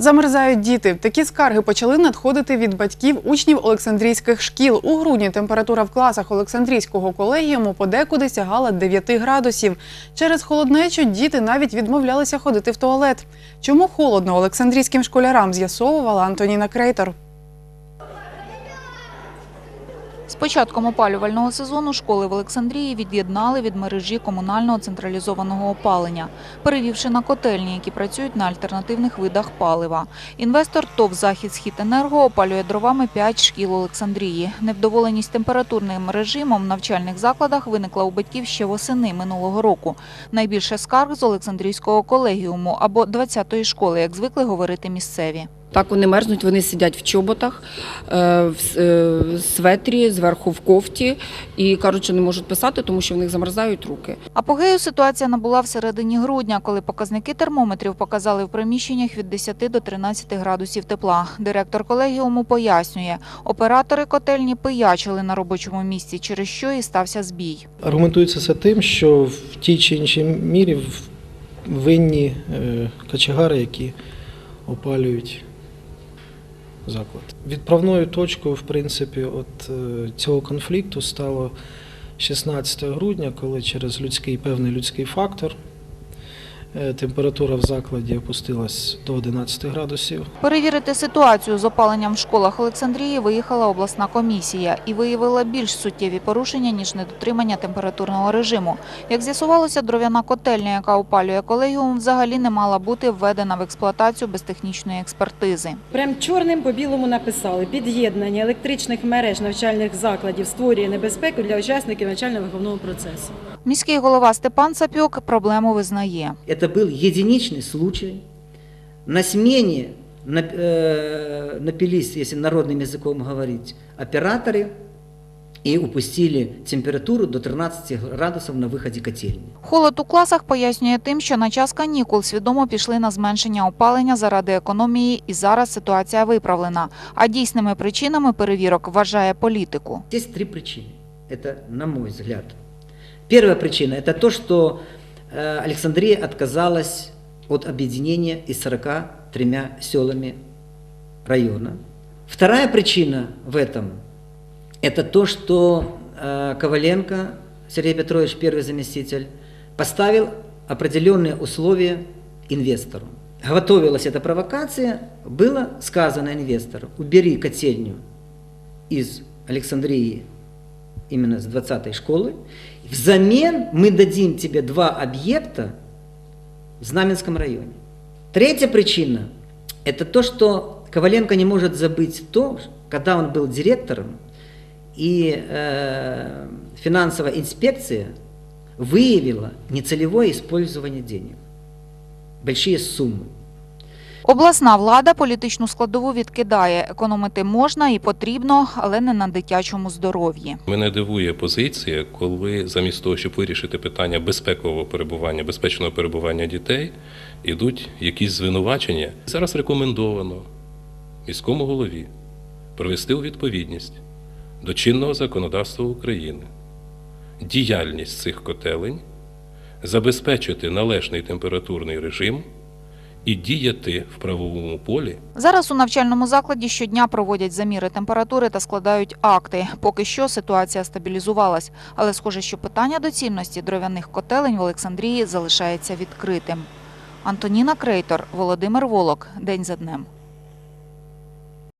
Замерзають діти. Такі скарги почали надходити від батьків учнів Олександрійських шкіл. У грудні температура в класах Олександрійського колегіуму подекуди сягала 9 градусів. Через холоднечу діти навіть відмовлялися ходити в туалет. Чому холодно Олександрійським школярам з'ясовувала Антоніна Крейтор. Початком опалювального сезону школи в Олександрії від'єднали від мережі комунального централізованого опалення, перевівши на котельні, які працюють на альтернативних видах палива. Інвестор ТОВ «Захід Східенерго» опалює дровами 5 шкіл Олександрії. Невдоволеність температурним режимом в навчальних закладах виникла у батьків ще восени минулого року. Найбільше скарг з Олександрійського колегіуму або 20-ї школи, як звикли говорити місцеві. Так вони мерзнуть, вони сидять в чоботах, е, в е, в светрі, зверху в кофті і кажуть, що не можуть писати, тому що в них замерзають руки. Апогею ситуація набула в середині грудня, коли показники термометрів показали в приміщеннях від 10 до 13 градусів тепла. Директор колегіуму пояснює, оператори котельні пиячили на робочому місці, через що і стався збій. Аргументується це тим, що в тій чи іншій мірі винні е, кочегари, які опалюють заклад. Відправною точкою, в принципі, от е, цього конфлікту стало 16 грудня, коли через людський певний людський фактор температура в закладі опустилась до 11 градусів. Перевірити ситуацію з опаленням в школах Олександрії виїхала обласна комісія і виявила більш суттєві порушення, ніж недотримання температурного режиму. Як з'ясувалося, дров'яна котельня, яка опалює колегіум, взагалі не мала бути введена в експлуатацію без технічної експертизи. Прям чорним по білому написали: під'єднання електричних мереж навчальних закладів створює небезпеку для учасників навчально-виховного процесу. Міський голова Степан Сапюк проблему визнає. Это был единичный случай. На смене нап- э, напились, если народным языком говорить, операторы и упустили температуру до 13 градусов на выходе котельни. Холод у класах пояснює тим, що на час канікул свідомо пішли на зменшення опалення заради економії, і зараз ситуація виправлена. А дійсними причинами перевірок вважає політику. Есть три причины. Это, на мой взгляд. Первая причина – это то, что э, Александрия отказалась от объединения из 43 селами района. Вторая причина в этом – это то, что э, Коваленко Сергей Петрович, первый заместитель, поставил определенные условия инвестору. Готовилась эта провокация, было сказано инвестору, убери котельню из Александрии именно с 20-й школы. Взамен мы дадим тебе два объекта в Знаменском районе. Третья причина – это то, что Коваленко не может забыть то, когда он был директором, и э, финансовая инспекция выявила нецелевое использование денег. Большие суммы. Обласна влада політичну складову відкидає. Економити можна і потрібно, але не на дитячому здоров'ї. Мене дивує позиція, коли замість того, щоб вирішити питання безпекового перебування, безпечного перебування дітей, ідуть якісь звинувачення. Зараз рекомендовано міському голові привести у відповідність до чинного законодавства України діяльність цих котелень, забезпечити належний температурний режим і діяти в правовому полі Зараз у навчальному закладі щодня проводять заміри температури та складають акти. Поки що ситуація стабілізувалась, але схоже, що питання доцільності дров'яних котелень в Олександрії залишається відкритим. Антоніна Крейтор, Володимир Волок. День за днем.